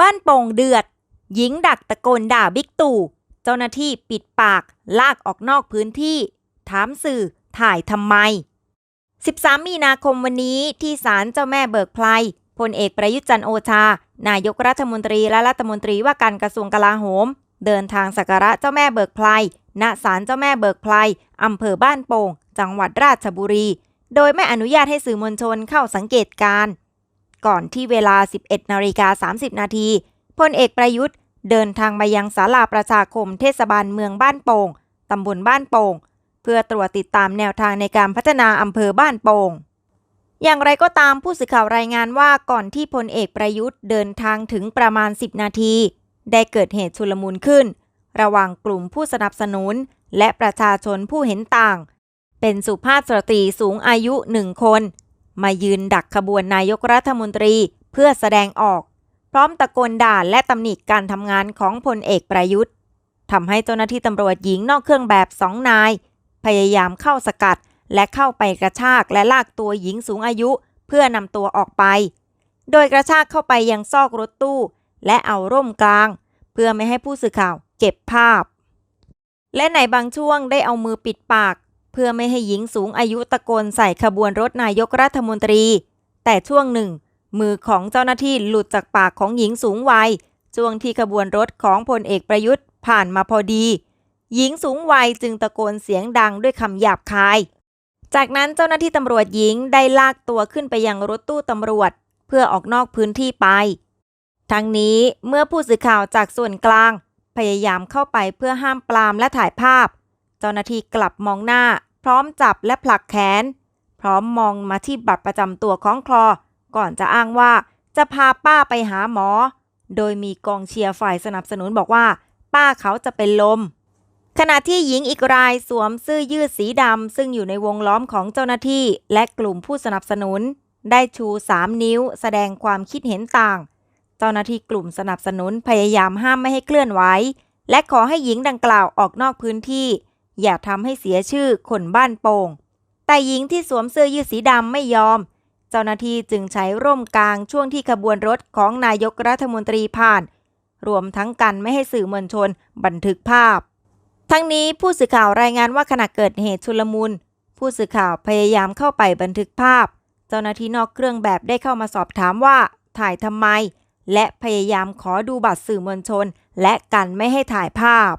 บ้านโป่งเดือด หญิงดักตะโกนด่าบิ๊กตู่ เจ้าหน้าที่ปิดปากลากออกนอกพื้นที่ ถามสื่อถ่ายทำไม 13 มีนาคมวันนี้ที่ศาลเจ้าแม่เบิกไพลพลเอกประยุทธ์จันโอชา นายกรัฐมนตรีและรัฐมนตรีว่าการกระทรวงกลาโหม เดินทางสักการะเจ้าแม่เบิกไพลณศาลเจ้าแม่เบิกไพลอำเภอบ้านโป่ง จังหวัดราชบุรี โดยไม่อนุญาตให้สื่อมวลชนเข้าสังเกตการณ์ ก่อนที่เวลา 11นาฬิกา30 นาทีพลเอกประยุทธ์เดินทางมายังศาลาประชาคมเทศบาลเมืองบ้านโป่งตำบลบ้านโป่งเพื่อตรวจติดตามแนวทางในการพัฒนาอำเภอบ้านโป่งอย่างไรก็ตามผู้สื่อข่าวรายงานว่าก่อนที่พลเอกประยุทธ์เดินทางถึงประมาณ 10 นาที ได้เกิดเหตุชุลมุนขึ้น ระหว่างกลุ่มผู้สนับสนุน และประชาชนผู้เห็นต่าง เป็นสุภาพสตรีสูงอายุหนึ่งคน มายืนดักขบวนนายกรัฐมนตรีเพื่อแสดงออก พร้อมตะโกนด่าและตำหนิการทำงานของพลเอกประยุทธ์ทำให้เจ้าหน้าที่ตำรวจหญิงนอกเครื่องแบบสองนาย พยายามเข้าสกัดและเข้าไปกระชากและลากตัวหญิงสูงอายุเพื่อนำตัวออกไป โดยกระชากเข้าไปยังซอกรถตู้ และเอาร่มกลาง เพื่อไม่ให้ผู้สื่อข่าวเก็บภาพ และในบางช่วงได้เอามือปิดปาก เพื่อไม่ให้หญิงสูงอายุตะโกนใส่ขบวนรถนายกรัฐมนตรี แต่ช่วงหนึ่ง มือของเจ้าหน้าที่หลุดจากปากของหญิงสูงวัยช่วงที่ขบวนรถของพลเอกประยุทธ์ผ่านมาพอดี หญิงสูงวัยจึงตะโกนเสียงดังด้วยคำหยาบคาย จากนั้นเจ้าหน้าที่ตำรวจหญิงได้ลากตัวขึ้นไปยังรถตู้ตำรวจ เพื่อออกนอกพื้นที่ไป ทั้งนี้เมื่อผู้สื่อข่าวจากส่วนกลาง พยายามเข้าไปเพื่อห้ามปรามและถ่ายภาพ เจ้าหน้าที่กลับมองหน้า พร้อมจับและผลักแขน พร้อมมองมาที่บัตรประจำตัวของคลอ ก่อนจะอ้างว่าจะพาป้าไปหาหมอ โดยมีกองเชียร์ฝ่ายสนับสนุนบอกว่า ป้าเขาจะเป็นลม ขณะที่หญิงอีกรายสวมเสื้อยืดสีดำซึ่งอยู่ในวงล้อมของเจ้าหน้าที่ และกลุ่มผู้สนับสนุน ได้ชู3นิ้ว แสดงความคิดเห็นต่าง เจ้าหน้าที่กลุ่มสนับสนุนพยายามห้ามไม่ให้เคลื่อนไหวและขอให้หญิงดังกล่าวออกนอกพื้นที่ อย่าทำให้เสียชื่อคนบ้านโป่ง แต่หญิงที่สวมเสื้อยืดสีดำไม่ยอม เจ้าหน้าที่จึงใช้ร่มกลางช่วงที่ขบวนรถของนายกรัฐมนตรีผ่าน รวมทั้งกันไม่ให้สื่อมวลชนบันทึกภาพ ทั้งนี้ผู้สื่อข่าวรายงานว่าขณะเกิดเหตุชุลมุน ผู้สื่อข่าวพยายามเข้าไปบันทึกภาพ เจ้าหน้าที่นอกเครื่องแบบได้เข้ามาสอบถามว่าถ่ายทำไม และพยายามขอดูบัตรสื่อมวลชน และกันไม่ให้ถ่ายภาพ